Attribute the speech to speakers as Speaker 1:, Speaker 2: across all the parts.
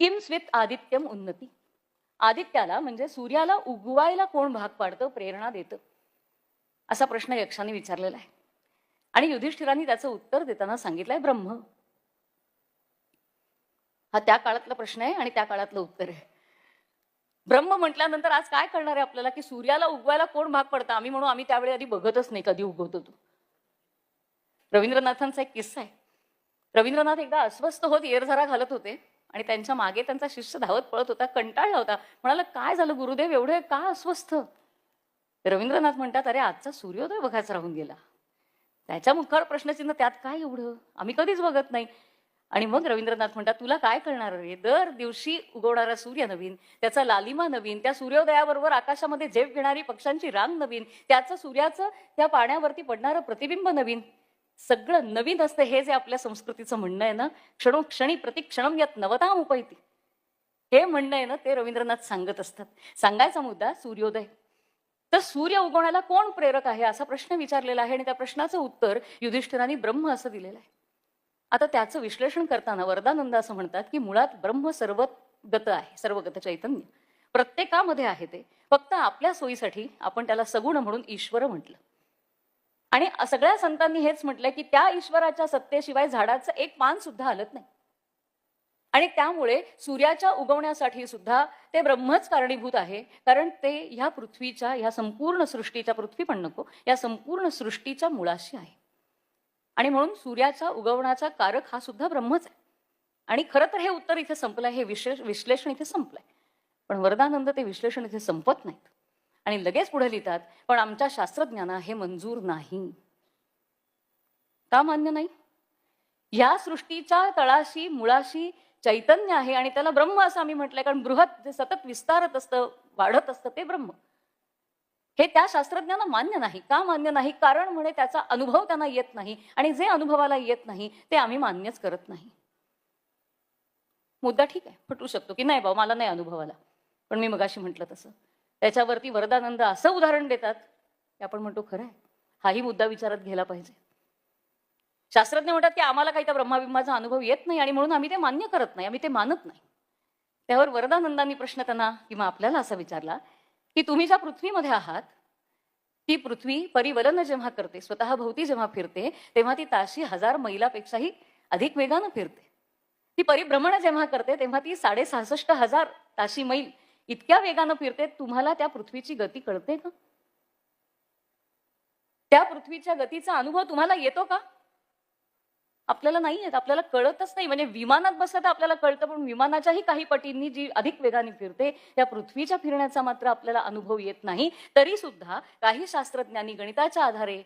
Speaker 1: Kim स्वित आदित्यम उन्नती. आदित्याला म्हणजे सूर्याला उगवायला कोण भाग पाडतं? प्रेरणा देतं. असा प्रश्न यक्षाने विचारलेला आहे. आणि युधिष्ठिरांनी त्याचं उत्तर देताना सांगितलंय ब्रह्म. हा त्या काळातला प्रश्न आहे आणि त्या काळातलं उत्तर आहे. ब्रह्म म्हटल्यानंतर आज काय करणार आहे आपल्याला की सूर्याला उगवायला कोण भाग पडतं? आम्ही म्हणू आम्ही त्यावेळी आधी बघतच नाही कधी उगवतो तो. रवींद्रनाथांचा एक किस्सा आहे. रवींद्रनाथ एकदा अस्वस्थ होत येरझरा घालत होते. आणि त्यांच्या मागे त्यांचा शिष्य धावत पळत होता कंटाळला होता. म्हणाला काय झालं गुरुदेव? एवढे का अस्वस्थ? रवींद्रनाथ म्हणतात अरे आजचा सूर्योदय बघायचा राहून गेला. त्याच्या मुखावर प्रश्नचिन्ह त्यात काय एवढं? आम्ही कधीच बघत नाही. आणि मग रवींद्रनाथ म्हणतात तुला काय कळणार रे? दर दिवशी उगवणारा सूर्य नवीन त्याचा लालिमा नवीन त्या सूर्योदयाबरोबर आकाशामध्ये झेप घेणारी पक्ष्यांची रांग नवीन त्याचं सूर्याचं त्या पाण्यावरती पडणारं प्रतिबिंब नवीन. सगळं नवीन असतं हे जे आपल्या संस्कृतीचं म्हणणं आहे ना क्षणोक्षणी प्रतिक्षणम यात नवताम उपैती. हे म्हणणं आहे ना ते रवींद्रनाथ सांगत असतात. सांगायचा मुद्दा सूर्योदय. तर सूर्य उगवण्याला कोण प्रेरक आहे असा प्रश्न विचारलेला आहे आणि त्या प्रश्नाचं उत्तर युधिष्ठिरांनी ब्रह्म असं दिलेलं आहे. आता त्याचं विश्लेषण करताना वरदानंद असं म्हणतात की मुळात ब्रह्म सर्वगत आहे सर्वगत चैतन्य. प्रत्येकामध्ये आहे ते. फक्त आपल्या सोयीसाठी आपण त्याला सगुण म्हणून ईश्वर म्हटलं. आणि सगळ्या संतांनी हेच म्हटलंय की त्या ईश्वराच्या सत्तेशिवाय झाडाचं एक पान सुद्धा हलत नाही. आणि त्यामुळे सूर्याच्या उगवण्यासाठी सुद्धा ते ब्रह्मच कारणीभूत आहे. कारण ते ह्या पृथ्वीच्या ह्या संपूर्ण सृष्टीच्या पृथ्वी पण नको या संपूर्ण सृष्टीच्या मुळाशी आहे. आणि म्हणून सूर्याचा उगवण्याचा कारक हा सुद्धा ब्रह्मच आहे. आणि खरं तर हे उत्तर इथे संपलंय हे विशेष विश्लेषण इथे संपलंय. पण वरदानंद ते विश्लेषण इथे संपत नाहीत. आणि लगेच पुढे लिहितात पण आमच्या शास्त्रज्ञांना हे मंजूर नाही. का मान्य नाही? या सृष्टीच्या तळाशी मुळाशी चैतन्य आहे आणि त्याला ब्रह्म असं आम्ही म्हटलंय कारण बृहत जे सतत विस्तारत असतं वाढत असतं ते ब्रह्म. हे त्या शास्त्रज्ञांना मान्य नाही. का मान्य नाही? कारण म्हणे त्याचा अनुभव त्यांना येत नाही आणि जे अनुभवाला येत नाही ते आम्ही मान्यच करत नाही. मुद्दा ठीक आहे. पटू शकतो की नाही बाबा मला नाही अनुभव आला पण मी मगाशी म्हटलं तसं. त्याच्यावरती वरदानंद असं उदाहरण देतात की आपण म्हणतो खरं आहे. हाही मुद्दा विचारात घ्यायला पाहिजे. शास्त्रज्ञ म्हणतात की आम्हाला काही त्या ब्रह्माबिंबाचा अनुभव येत नाही आणि म्हणून आम्ही ते मान्य करत नाही आम्ही ते मानत नाही. त्यावर वरदानंदांनी प्रश्न त्यांना किंवा आपल्याला असा विचारला की तुम्ही ज्या पृथ्वीमध्ये आहात ती पृथ्वी परिवलन जेव्हा करते स्वतः भोवती जेव्हा फिरते तेव्हा ती ताशी हजार मैलापेक्षाही अधिक वेगानं फिरते. ती परिभ्रमण जेव्हा करते तेव्हा ती साडेसहासष्ट हजार ताशी मैल इतक्या वेगानं फिरते तुम्हाला त्या पृथ्वीची गती कळते का? त्या पृथ्वीच्या गतीचा अनुभव तुम्हाला येतो का? आपल्याला नाही येत आपल्याला कळतच नाही. म्हणजे विमानात बसत आपल्याला कळतं पण विमानाच्याही काही पटींनी जी अधिक वेगाने फिरते त्या पृथ्वीच्या फिरण्याचा मात्र आपल्याला अनुभव येत नाही. तरी सुद्धा काही शास्त्रज्ञांनी गणिताच्या आधारे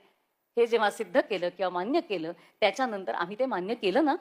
Speaker 1: हे जेव्हा सिद्ध केलं किंवा मान्य केलं त्याच्यानंतर आम्ही ते मान्य केलं ना?